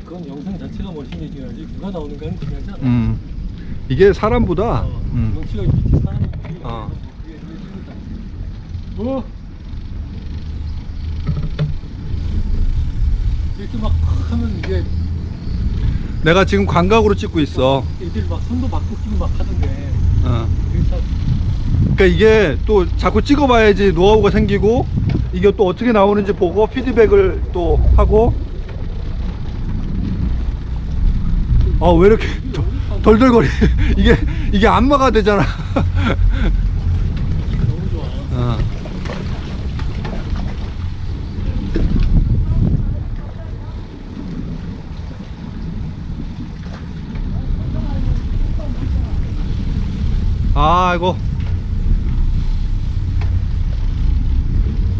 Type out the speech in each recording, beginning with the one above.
그건 영상 자체가 멋진 얘기야지 누가 나오는 거는 중요하지 않아. 음. 이게 사람보다 어, 음. 정치가 이렇게 사는 거지. 어. 뭐 이렇게 막 하면 이게 내가 지금 광각으로 찍고 있어. 애들 막 손도 바꾸기고 막 하던데. 어. 그러니까 이게 또 자꾸 찍어봐야지 노하우가 생기고 이게 또 어떻게 나오는지 보고 피드백을 또 하고 아 왜 이렇게 덜- 덜덜거리 이게 이게 안마가 되잖아. 어. 아이고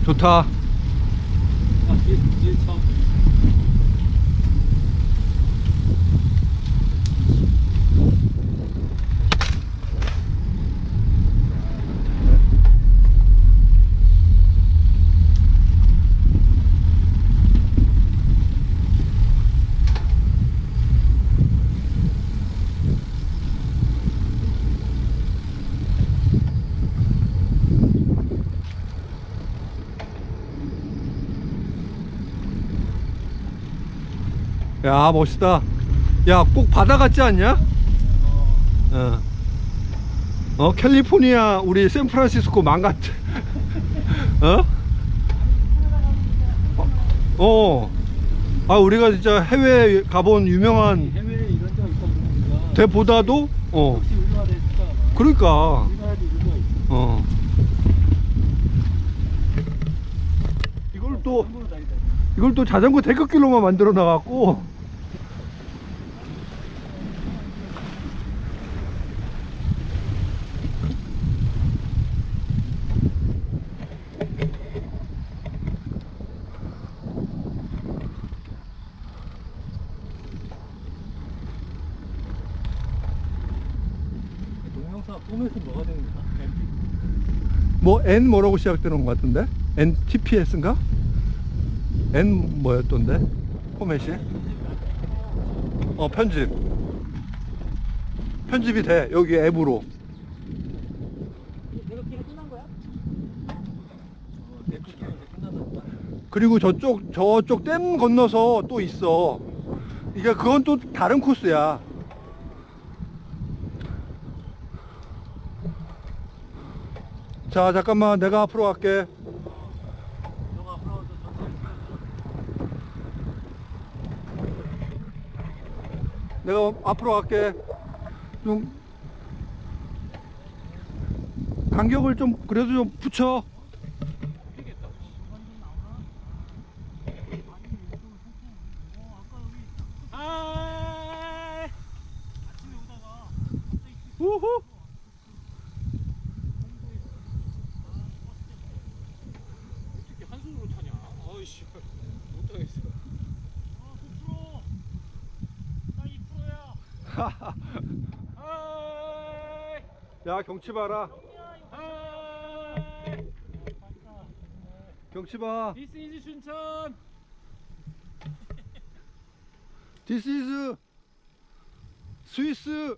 좋다 아, 뒤에 뒤에 야 멋있다 야 꼭 바다 같지 않냐? 어. 어. 어 캘리포니아 우리 샌프란시스코 망 같아 어? 어. 아 우리가 진짜 해외 가본 유명한 해외에 이런 데가 있다 보니까 데보다도 어. 그러니까. 어 이걸 또. 이걸 또 자전거 대극길로만 만들어 놔갖고 동영상 보면서 뭐가 되는 거야? 뭐 N 뭐라고 시작되는 것 같은데 NTPS인가? N 뭐였던데 포맷이? 어 편집 편집이 돼 여기 앱으로 내가 기가 끝난 거야? 어. 그리고 저쪽 저쪽 댐 건너서 또 있어 이게 그건 또 다른 코스야 자 잠깐만 내가 앞으로 갈게. 내가 앞으로 갈게. 좀 간격을 좀 그래도 좀 붙여. 아! 우후 어떻게 한 손으로 차냐? 아이 씨 못 하겠어. 아, 속 풀어. 나 2%야. 하이. 야 경치 봐라. 경치 봐 This is 춘천. This is 스위스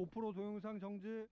고프로 동영상 정지